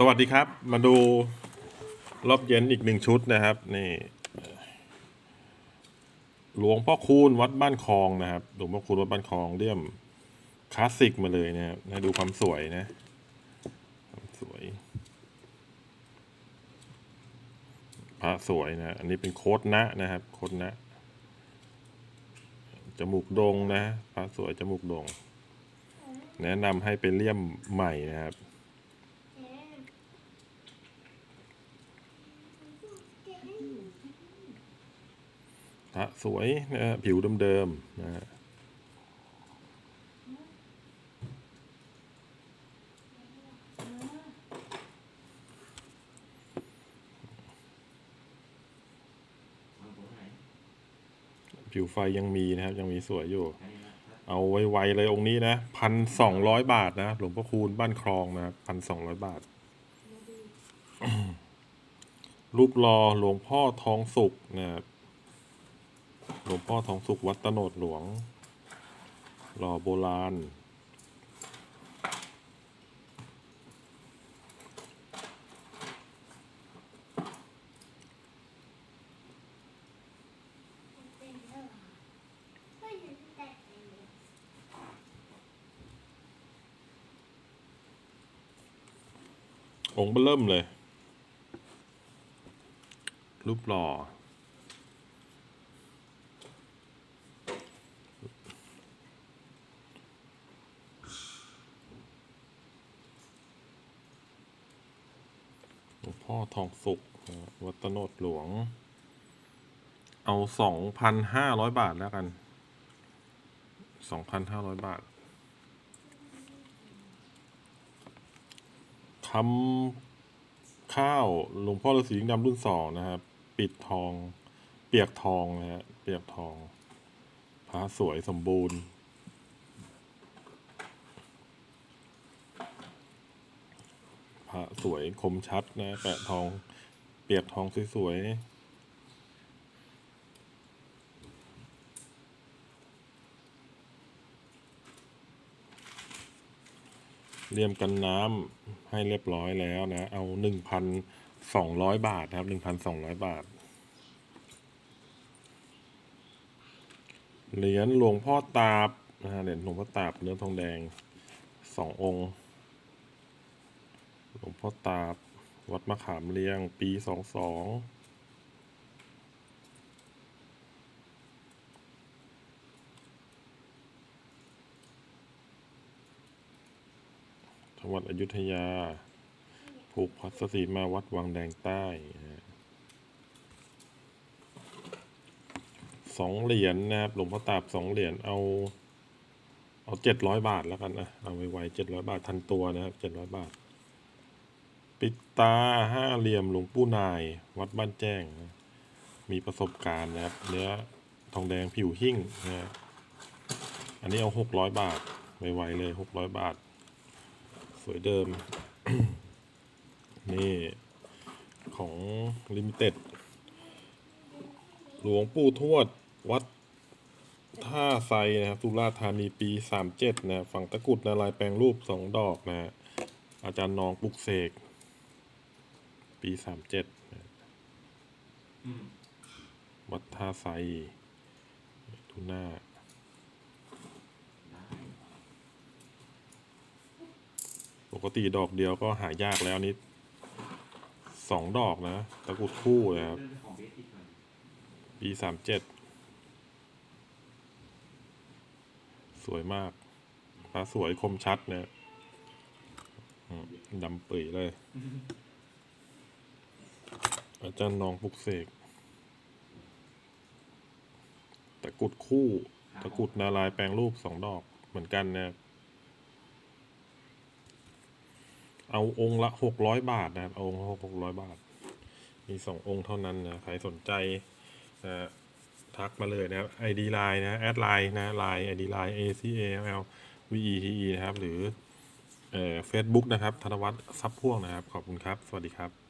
สวัสดีครับ มาดูรอบเย็นอีกหนึ่งชุดนะครับ นี่ หลวงพ่อคูณวัดบ้านคลองนะครับ หลวงพ่อคูณวัดบ้านคลองเลี่ยมคลาสสิกมาเลยนะครับดูความสวยนะความสวยพระสวยนะอันนี้เป็นโคดนะนะครับ โคดนะจมูกโดงนะพระสวยจมูกโดงแนะนำให้เป็นเลี่ยมใหม่นะครับ พระสวยนะฮะผิวเดิมๆนะฮะผิวไฟยังมีนะครับ ยังมีสวยอยู่ เอาไวๆเลยองค์นี้นะพันสองร้อยบาทนะหลวงพ่อคูณบ้านคลองนะพันสองร้อยบาท รูปรอหลวงพ่อทองสุกนะครับ หลวงพ่อทองสุขวัดตโนดหลวง หล่อโบราณ องค์เบอร์เริ่มเลย รูปหล่อ หลวง พ่อทองสุกวัดตโนดหลวง เอาสองพันห้าร้อยบาทแล้วกันสองพันห้าร้อยบาทคำข้าวหลวงพ่อฤาษีลิงดำรุ่นสองนะครับ ปิดทอง เปียกทองนะฮะเปียกทองพระสวยสมบูรณ์ ระสวยคมชัดนะแปะทองเปียกทองสวยๆเลี่ยมกันน้ำให้เรียบร้อยแล้วนะ เอาหนึ่งพันสองร้อยบาทนะครับหนึ่งพันสองร้อยบาทเหรียญหลวงพ่อตาบนะฮะเหรียญหลวงพ่อตาบเนื้อทองแดงสององค์ หลวงพ่อตาบ วัดมะขามเลียง ปีสองสองจังหวัดอยุธยา ผูกพัสสีมาวัดวังแดงใต้ สองเหรียญนะครับ หลวงพ่อตาบสองเหรียญ เอา เอาเจ็ดร้อยบาทแล้วกันนะ เอาไวๆเจ็ดร้อยบาททันตัวนะครับเจ็ดร้อยบาท ปิดตาห้าเหลี่ยมหลวงปู่นาย วัดบ้านแจ้ง มีประสบการณ์นะครับเนื้อทองแดงผิวหิ่งนะฮะอันนี้เอาหกร้อยบาทไวๆเลยหกร้อยบาท สวยเดิม นี่ ของลิมิเต็ด หลวงปู่ทวด วัดท่าไซนะครับสุราษฎร์ธานีปีสามเจ็ดนะฝั่งตะกุดนารายแปลงรูปสองดอกนะฮะอาจารย์นองปลุกเสก ปีสามเจ็ดวัดท่าไซทุน่าปกติดอกเดียวก็หายากแล้วนี่สองดอกนะ ตะกรุดคู่นะครับ ปีสามเจ็ดสวยมากพระสวยคมชัดเนี่ยอืมดำปื่ยเลย อาจารย์นองปลุกเสกตะกรุดคู่ตะกรุดนารายณ์แปลงรูปสองดอกเหมือนกันนะครับเอาองค์ละหกร้อยบาทนะครับเอาองค์ละหกร้อยบาท มีสององค์เท่านั้นนะใครสนใจนะทักมาเลยนะครับ ID Line นะแอดไลน์นะ Line ID Line A C A L L V E T E นะครับ หรือเอ่อ Facebook นะครับ ธนวัฒน์ซับพ่วงนะครับ ขอบคุณครับ สวัสดีครับ